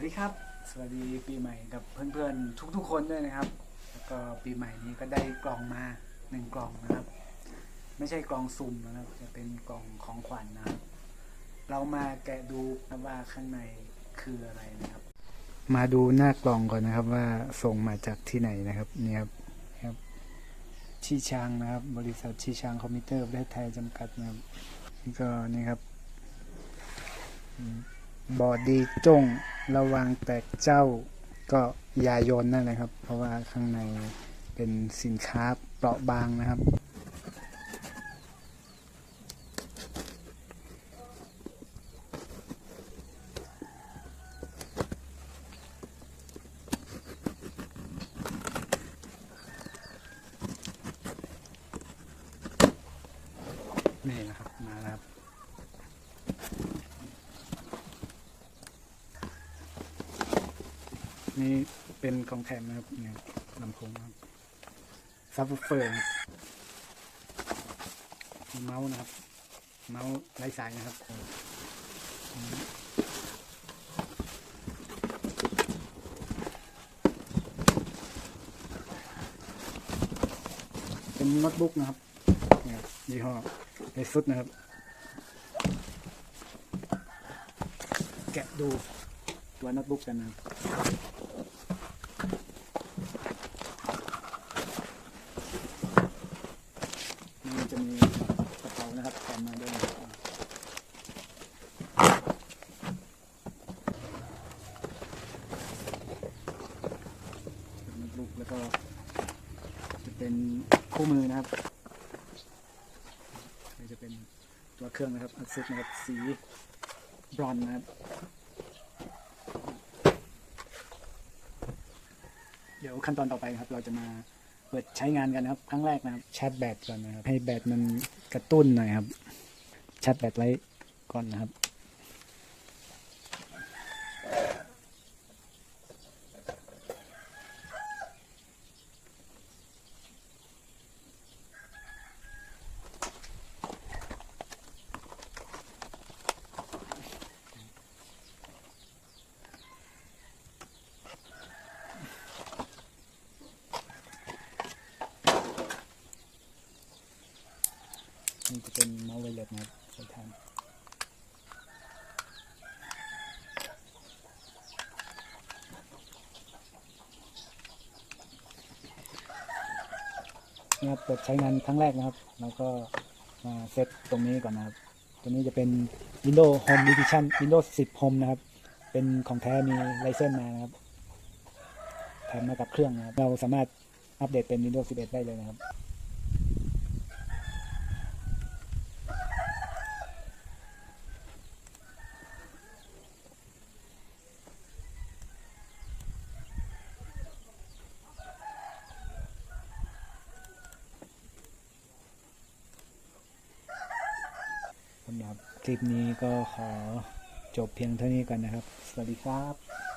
วัสดีครับ สวัสดีปีใหม่กับเพื่อนๆทุกๆคนด้วยนะครับ แล้วก็ปีใหม่นี้ก็ได้กล่องมาหนึ่งกล่องนะครับ ไม่ใช่กล่องสุ่มนะครับ จะเป็นกล่องของขวัญนะครับ เรามาแกะดูว่าข้างในคืออะไรนะครับ มาดูหน้ากล่องก่อนนะครับว่าส่งมาจากที่ไหนนะครับนี่ครับครับชีชางนะครับ บริษัทชีชางคอมพิวเตอร์ประเทศไทยจำกัดนะครับนี่ก็นี่ครับอืม บอดีจงระวังแตกเจ้าก็ยายนนั่นแหละครับ เพราะว่าข้างในเป็นสินค้าเปราะบางนะครับ นี่นะครับ มาแล้วครับ นี่เป็นของแถมนะครับเนี่ยลำโพงครับซับวูเฟอร์เมาส์นะครับ เมาส์ไร้สายนะครับเป็นโน้ตบุ๊กนะครับเนี่ยยี่ห้อเอซุดนะครับ แกะดูตัวโน้ตบุ๊กกันนะครับ มันจะมีกระเป๋านะครับแถมมาด้วยนะครับเป็นโน้ตบุ๊กแล้วก็จะเป็นคู่มือนะครับจะเป็นตัวเครื่องนะครับอัดซุดนะครับ สีบรอนนะครับ เดี๋ยวขั้นตอนต่อไปครับ เราจะมาเปิดใช้งานกันครับครั้งแรกนะครับชาร์จแบตก่อนนะครับ ให้แบตมันกระตุ้นหน่อยครับชาร์จแบตไว้ก่อนนะครับ จะเป็นเมาส์ไวเลสนะครับใส่แทนนี่ครับเปิดใช้งานครั้งแรกนะครับ แล้วก็มาเซตตรงนี้ก่อนนะครับ ตัวนี้จะเป็น Windows Home Edition Windows 10 Home นะครับ เป็นของแท้มีไลเซนส์มานะครับแถมมากับเครื่องนะครับ เราสามารถอัปเดตเป็น Windows 11 ได้เลยนะครับ สำหรับค ลิปนี้ก็ขอจบเพียงเท่านี้ก่อนนะครับ สวัสดีครับ